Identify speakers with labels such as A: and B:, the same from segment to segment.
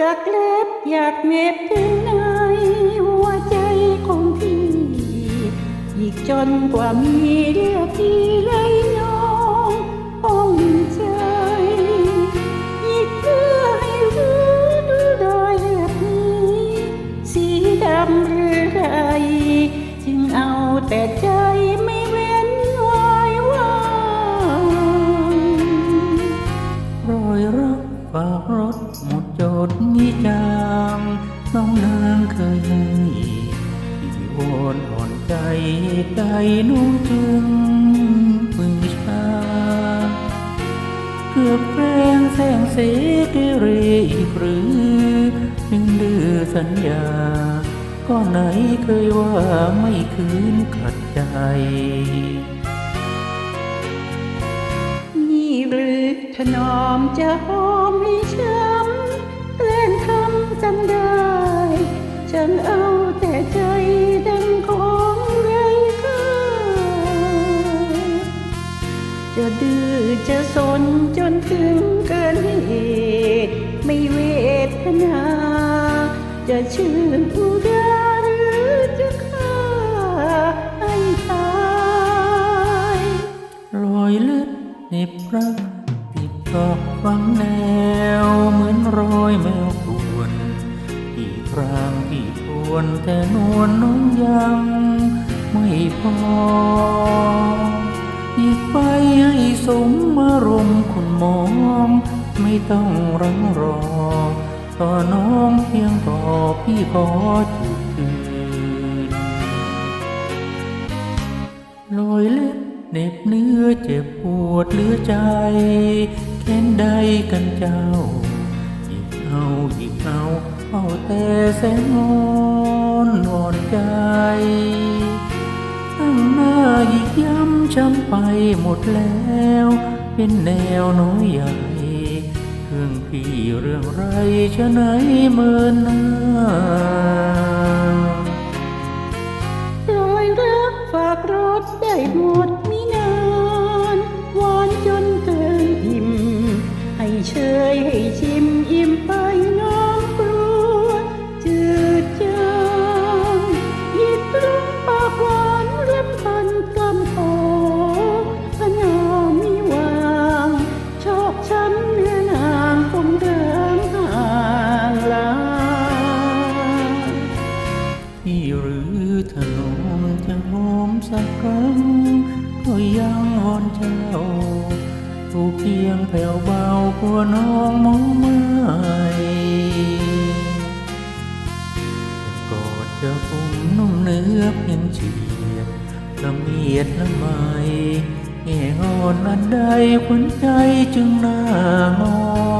A: จากเล็บอยากเน็บถึงในหัวใจของพี่อีกจนกว่ามีเลือดที่ไหลนองห้องใจอีกเพื่อให้รู้ดูรอยเลือดนี้สีดำหรือไรจึงเอาแต่ใจไม่เว้นวายวาง
B: รอยรัก ฝากรถหมดจดมีจางน้องนางเคยให้ที่วอนอ่อนใจใจนุ่งจึงพึงชาเกือบแปลงแสงเสกเรอีกหรือจึงดื้อสัญญา ก็ไหนเคยว่าไม่คืนขัดใจ
A: นอมจะหอมให้ช้ำแกล้งทำจำได้ ฉันเอาแต่ใจดังของไรค่าจะดื้อจะสนจนถึงเกินเหตุไม่เวทนา จะชื่นอุราหรือจะฆ่าให้ตาย
B: รอยเลือดเน็บรัก ครางที่ทวนแต่นวลน้องยังไม่พออีกไปให้สมมารมคุณมอง ไม่ต้องรังรอ ต่อน้องเพียงพอพี่ขอจุดคืนรอยเล็บเน็บเนื้อเจ็บปวดเหลือใจแค้นใดกันเจ้าหยิบเอาหยิบเอา เอาแต่แสงอ่อนอ่อนใจ ตั้งหน้าหยิกย้ำช้ำไปหมดแล้ว เป็นแนวน้อยใหญ่เครื่องพี่เรื่องไรชะไหนเมินหน้า
A: รอยรักฝากรถได้หมดมินาน หวานจนเกินอิ่มให้เชยให้ชิ รือ
B: ถนนจะหอมสักครั้ง ก็ยังวอนเจ้าผู้เพียงแผ่วเบากลัวน้องมองไม่กอดจะปุ่มนุ่มเนื้อเพียงเฉียดละเมียดละไมแง่งอนอันใดขวัญใจจึงหน้ามอง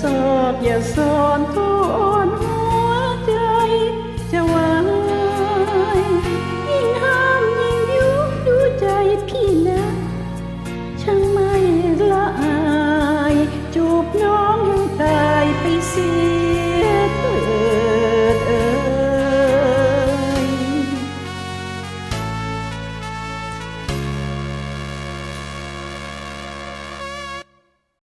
A: สอบอย่าสอนทุ